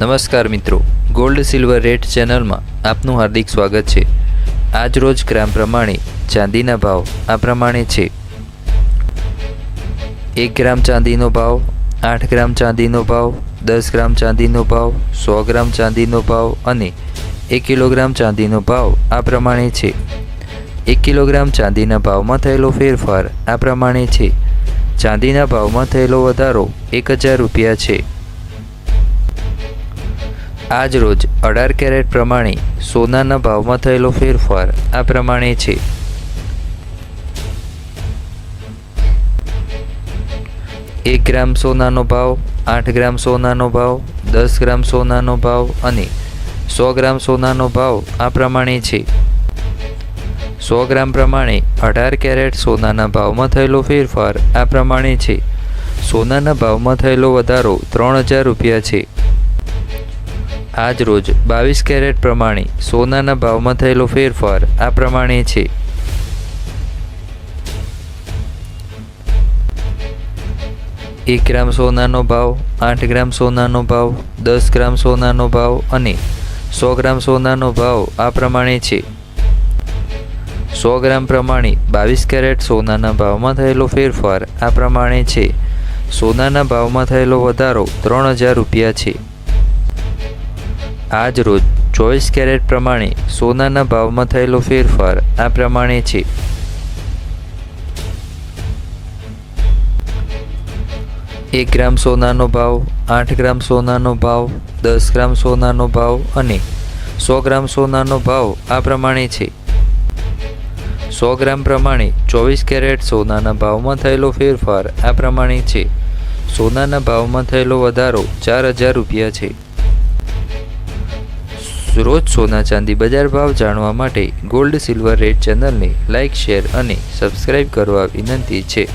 નમસ્કાર મિત્રો gold silver rate ચેનલમાં આપનું હાર્દિક સ્વાગત છે. આજ રોજ ગ્રામ પ્રમાણે ચાંદીના ભાવ આ પ્રમાણે છે. એક ગ્રામ ચાંદીનો ભાવ, આઠ ગ્રામ ચાંદીનો ભાવ, દસ ગ્રામ ચાંદીનો ભાવ, સો ગ્રામ ચાંદીનો ભાવ અને એક કિલોગ્રામ ચાંદીનો ભાવ આ પ્રમાણે છે. એક કિલોગ્રામ ચાંદીના ભાવમાં થયેલો ફેરફાર આ પ્રમાણે છે. ચાંદીના ભાવમાં થયેલો વધારો એક હજાર રૂપિયા છે. આજ રોજ અઢાર કેરેટ પ્રમાણે સોનાના ભાવમાં થયેલો ફેરફાર આ પ્રમાણે છે. એક ગ્રામ સોનાનો ભાવ, આઠ ગ્રામ સોનાનો ભાવ, દસ ગ્રામ સોનાનો ભાવ અને સો ગ્રામ સોનાનો ભાવ આ પ્રમાણે છે. સો ગ્રામ પ્રમાણે અઢાર કેરેટ સોનાના ભાવમાં થયેલો ફેરફાર આ પ્રમાણે છે. સોનાના ભાવમાં થયેલો વધારો ત્રણ હજાર રૂપિયા છે. આજ રોજ બાવીસ કેરેટ પ્રમાણે સોનાના ભાવમાં થયેલો ફેરફાર આ પ્રમાણે છે. એક ગ્રામ સોનાનો ભાવ, આઠ ગ્રામ સોનાનો ભાવ, દસ ગ્રામ સોનાનો ભાવ અને સો ગ્રામ સોનાનો ભાવ આ પ્રમાણે છે. સો ગ્રામ પ્રમાણે બાવીસ કેરેટ સોનાના ભાવમાં થયેલો ફેરફાર આ પ્રમાણે છે. સોનાના ભાવમાં થયેલો વધારો ત્રણ હજાર રૂપિયા છે. આજ રોજ ચોવીસ કેરેટ પ્રમાણે સોનાના ભાવમાં થયેલો ફેરફાર આ પ્રમાણે છે. એક ગ્રામ સોનાનો ભાવ, આઠ ગ્રામ સોનાનો ભાવ, દસ ગ્રામ સોનાનો ભાવ અને સો ગ્રામ સોનાનો ભાવ આ પ્રમાણે છે. સો ગ્રામ પ્રમાણે ચોવીસ કેરેટ સોનાના ભાવમાં થયેલો ફેરફાર આ પ્રમાણે છે. સોનાના ભાવમાં થયેલો વધારો ચાર હજાર રૂપિયા છે. રોજ સોના ચાંદી બજાર ભાવ જાણવા માટે ગોલ્ડ સિલ્વર રેટ ચેનલને લાઇક શેર અને સબસ્ક્રાઇબ કરવા વિનંતી છે.